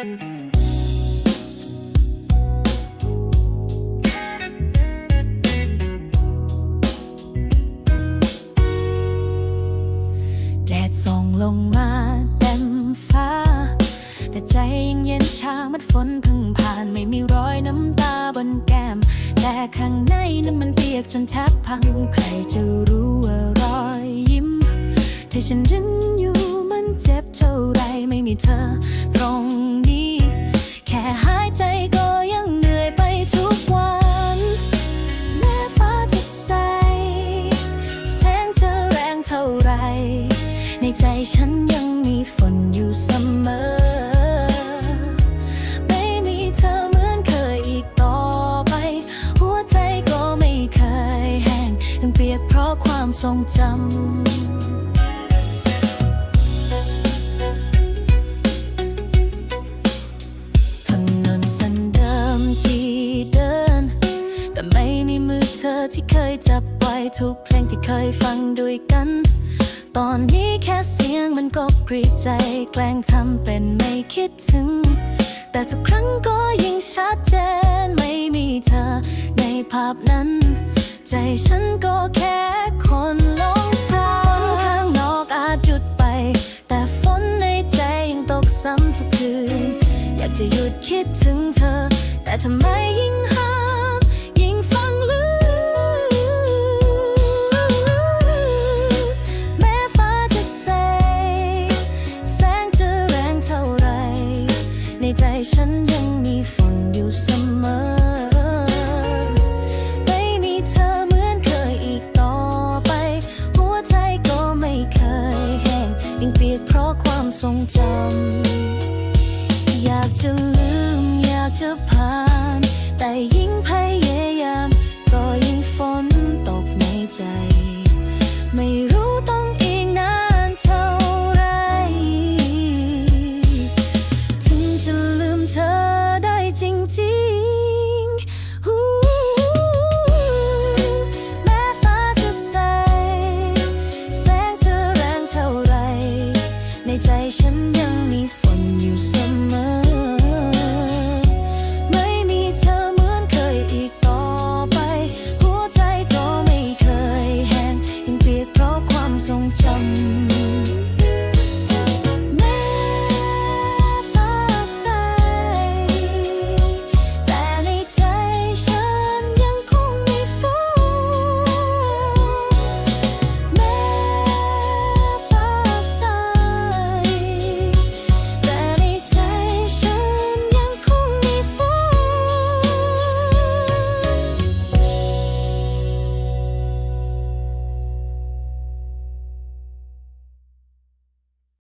แดดส่องลงมาเต็มฟ้า แต่ใจยังเย็นชามัดฝนเพึ่งผ่านไม่มีรอยน้ำตาบนแก้ม แต่ข้างในนั้นมันเปียกจนแทบพัง ใครจะรู้ว่ารอยยิ้ม ที่ฉันรึงอยู่มันเจ็บเท่าไรไม่มีเธอตรง ในใจฉันยังมีฝนอยู่เสมอ ไม่มีเธอเหมือนเคยอีกต่อไป หัวใจก็ไม่เคยแห้งยังเปียกเพราะความทรงจำถนนเส้นเดิมที่เดินแต่ไม่มีมือเธอที่เคยจับไว้ทุกเพลงที่เคยฟังด้วยกัน ตอนนี้แค่เสียงมันก็กรีดใจ แกล้งทำเป็นไม่คิดถึง แต่ทุกครั้งก็ยิ่งชัดเจนไม่มีเธอในภาพนั้น ใจฉันก็แค่คนหลงทางฝนข้างนอกอาจหยุดไป แต่ฝนในใจยังตกซ้ำทุกคืน อยากจะหยุดคิดถึงเธอ แต่ทำไมยิ่งห้า ทรงจำ